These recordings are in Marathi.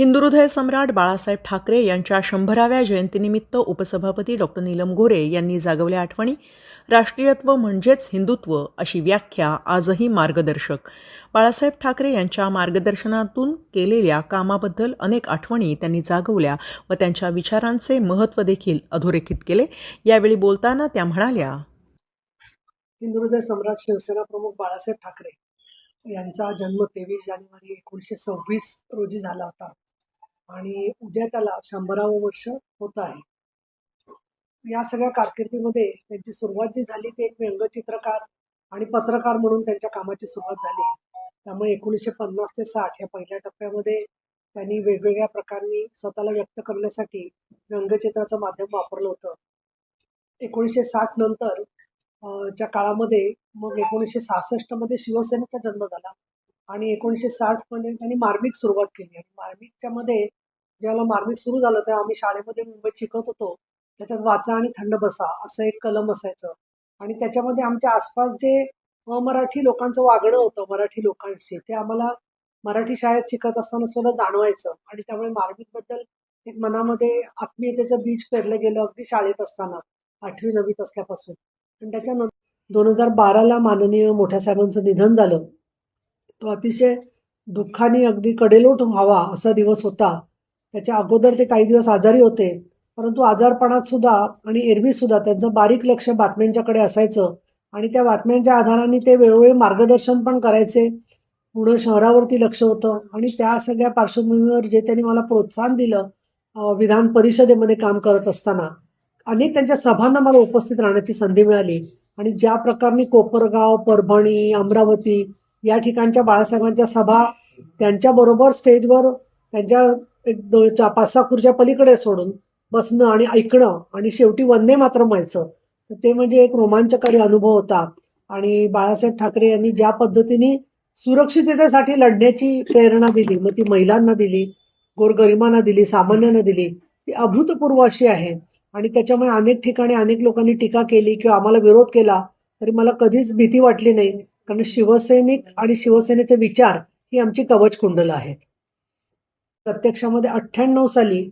हिंदुहृदय सम्राट बाळासाहेब ठाकरे यांच्या शंभराव्या जयंतीनिमित्त उपसभापती डॉक्टर नीलम गोरे यांनी जागवल्या आठवणी राष्ट्रीयत्व म्हणजेच हिंदुत्व अशी व्याख्या आजही मार्गदर्शक. बाळासाहेब ठाकरे यांच्या मार्गदर्शनातून केलेल्या कामाबद्दल अनेक आठवणी त्यांनी जागवल्या व त्यांच्या विचारांचे महत्त्व देखील अधोरेखित केले. यावेळी बोलताना त्या म्हणाल्या हिंदुहृदय सम्राट शिवसेना प्रमुख बाळासाहेब ठाकरे यांचा जन्म तेवीस जानेवारी एकोणीसशे सव्वीस रोजी झाला होता. आणि उद्या त्याला शंभरावं वर्ष होत आहे. या सगळ्या कारकिर्दीमध्ये त्यांची सुरुवात जी झाली ती एक व्यंगचित्रकार आणि पत्रकार म्हणून त्यांच्या कामाची सुरुवात झाली. त्यामुळे एकोणीसशे पन्नास ते साठ या पहिल्या टप्प्यामध्ये त्यांनी वेगवेगळ्या प्रकारांनी स्वतःला व्यक्त करण्यासाठी व्यंगचित्राचं माध्यम वापरलं होतं. एकोणीसशे साठ नंतर च्या काळामध्ये मग एकोणीसशे सहासष्टमध्ये शिवसेनेचा जन्म झाला आणि एकोणीसशे साठमध्ये त्यांनी मार्मिक सुरुवात केली आणि मार्मिकच्या मध्ये ज्यावेळेला मार्मिक सुरू झालं तेव्हा आम्ही शाळेमध्ये मुंबईत शिकत होतो. त्याच्यात वाचा आणि थंड बसा असं एक कलम असायचं. आणि त्याच्यामध्ये आमच्या आसपास जे अमराठी लोकांचं वागणं होतं मराठी लोकांशी ते आम्हाला मराठी शाळेत शिकत असताना सुद्धा जाणवायचं. आणि त्यामुळे मार्मिकबद्दल एक मनामध्ये आत्मीयतेचं बीज पेरलं गेलं अगदी शाळेत असताना आठवी नववीत असल्यापासून आणि त्याच्यानंतर दोन हजार बाराला माननीय मोठ्या साहेबांचं निधन झालं. तो अतिशय दुःखाने अगदी कडेलोट व्हावा असा दिवस होता. त्याच्या अगोदर ते काही दिवस आजारी होते परंतु आजारपणात सुद्धा आणि एरवी सुद्धा त्यांचं बारीक लक्ष बातम्यांच्याकडे असायचं आणि त्या बातम्यांच्या आधाराने ते वेळोवेळी मार्गदर्शन पण करायचे. पुणे शहरावरती लक्ष होतं आणि त्या सगळ्या पार्श्वभूमीवर जे त्यांनी मला प्रोत्साहन दिलं विधान परिषदेमध्ये काम करत असताना. अनेक त्यांच्या सभांना मला उपस्थित राहण्याची संधी मिळाली. आणि ज्या प्रकारे कोपरगाव परभणी अमरावती या ठिकाणच्या बाळासाहेबांच्या सभा त्यांच्याबरोबर स्टेजवर त्यांच्या एक दो पाच सहा खुर्च्या पलीकडे सोडून बसणं आणि ऐकणं आणि शेवटी वंदे मात्र व्हायचं. तर ते म्हणजे एक रोमांचकारी अनुभव होता. आणि बाळासाहेब ठाकरे यांनी ज्या पद्धतीने सुरक्षिततेसाठी लढण्याची प्रेरणा दिली मग ती महिलांना दिली गोरगरिबांना दिली सामान्यांना दिली ती अभूतपूर्व अशी आहे. आणि त्याच्यामुळे अनेक ठिकाणी अनेक लोकांनी टीका केली किंवा आम्हाला विरोध केला तरी मला कधीच भीती वाटली नाही. कारण शिवसैनिक आणि शिवसेनेचे विचार ही आमची कवच कुंडलं आहेत. प्रत्यक्षामध्ये अठ्ठ्याण्णव साली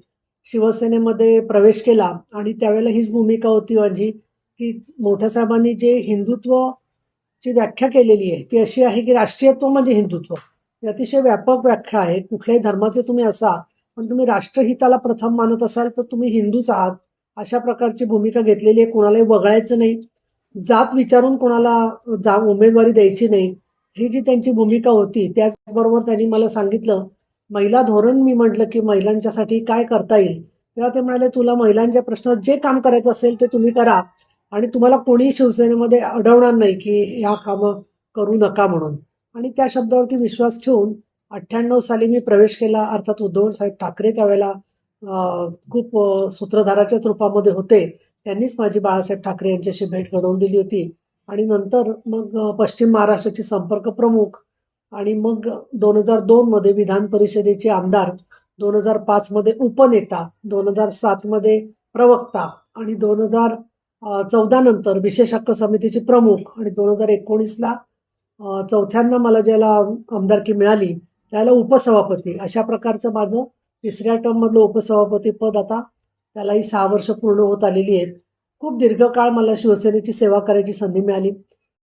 शिवसेनेमध्ये प्रवेश केला आणि त्यावेळेला हीच भूमिका होती माझी की मोठ्या साहेबांनी जे हिंदुत्वची व्याख्या केलेली आहे ती अशी आहे की राष्ट्रीयत्व म्हणजे हिंदुत्व. ही अतिशय व्यापक व्याख्या आहे कुठल्याही धर्माचे तुम्ही असा पण तुम्ही राष्ट्रहिताला प्रथम मानत असाल तर तुम्ही हिंदूच आहात. अशा प्रकारची भूमिका घेतलेली आहे कोणालाही वगळायचं नाही. जात विचारून कोणाला जा उमेदवारी द्यायची नाही. ही जी त्यांची भूमिका होती त्याचबरोबर त्यांनी मला सांगितलं महिला धोरण मी म्हटलं की महिलांच्यासाठी काय करता येईल? तेव्हा ते म्हणाले तुला महिलांच्या प्रश्नात जे काम करायचं असेल ते तुम्ही करा आणि तुम्हाला कोणी शिवसेनेमध्ये अडवणार नाही की ह्या कामं करू नका म्हणून. आणि त्या शब्दावरती विश्वास ठेवून अठ्ठ्याण्णव साली मी प्रवेश केला. अर्थात उद्धव साहेब ठाकरे त्यावेळेला खूप सूत्रधाराच्याच रूपामध्ये होते. त्यांनीच माझी बाळासाहेब ठाकरे यांच्याशी भेट घडवून दिली होती. आणि नंतर मग पश्चिम महाराष्ट्राची संपर्क प्रमुख आणि मग दोन हजार दोनमध्ये विधान परिषदेचे आमदार दोन हजार पाचमध्ये उपनेता दोन हजार सातमध्ये प्रवक्ता आणि दोन हजार चौदा नंतर विशेष हक्क समितीची प्रमुख आणि दोन हजार एकोणीसला चौथ्यांदा मला ज्याला आमदारकी मिळाली त्याला उपसभापती. अशा प्रकारचं माझं तिसऱ्या टर्ममधलं उपसभापती पद आता त्यालाही सहा वर्ष पूर्ण होत आलेली आहेत. खूप दीर्घकाळ मला शिवसेनेची सेवा करायची संधी मिळाली.